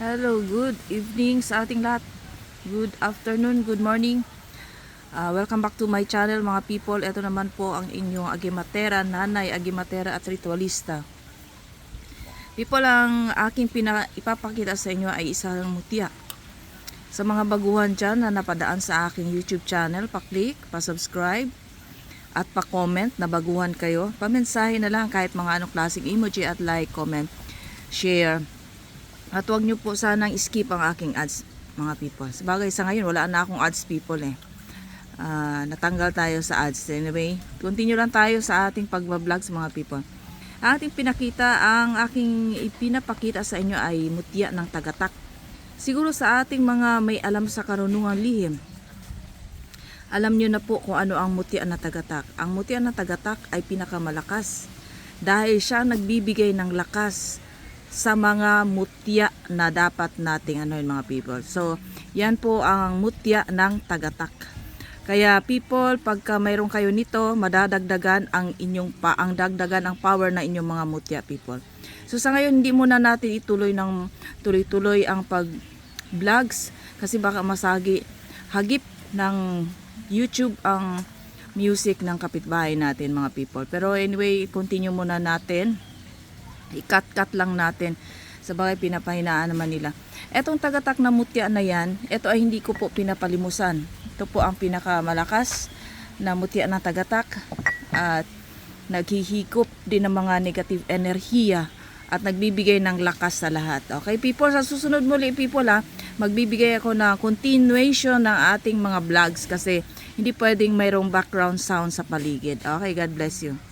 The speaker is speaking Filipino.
Hello, good evening sa ating lahat. Good afternoon, good morning. Ah, welcome back to my channel mga people. Ito naman po ang inyong Agimatera, Nanay Agimatera at Ritualista. People, ang aking pina, ipapakita sa inyo ay isang mutya. Sa mga baguhan dyan na napadaan sa aking YouTube channel, pa-click, pa-subscribe, at pa-comment na baguhan kayo. Pamensahe na lang kahit mga anong klaseng emoji at like, comment, share. At huwag nyo po sanang skip ang aking ads, mga people. Sabagay sa ngayon, wala na akong ads people eh. Ah, natanggal tayo sa ads. Anyway, continue lang tayo sa ating pagbablog sa mga people. Ang ating pinakita, ang aking ipinapakita sa inyo ay mutya ng tagatak. Siguro sa ating mga may alam sa karunungan lihim, alam nyo na po kung ano ang mutya na tagatak. Ang mutya na tagatak ay pinakamalakas dahil siya nagbibigay ng lakas sa mga mutya na dapat nating ano yun mga people. So, yan po ang mutya ng tagatak. Kaya people, pagka mayroon kayo nito, madadagdagan ang inyong pa ang dagdagan ang power na inyong mga mutya people. So sa ngayon hindi muna natin ituloy ng tuloy-tuloy ang pag vlogs kasi baka masagi hagip ng YouTube ang music ng kapitbahay natin mga people. Pero anyway, continue muna natin. I-cut-cut lang natin. Sa bagay, pinapahinaan naman nila. Etong tagatak na mutya na yan, ito ay hindi ko po pinapalimusan. Ito po ang pinakamalakas na mutya na tagatak. At naghihikop din ng mga negative enerhiya at nagbibigay ng lakas sa lahat. Okay, people, sa susunod muli, people, ha, magbibigay ako ng continuation ng ating mga vlogs kasi hindi pwedeng mayroong background sound sa paligid. Okay, God bless you.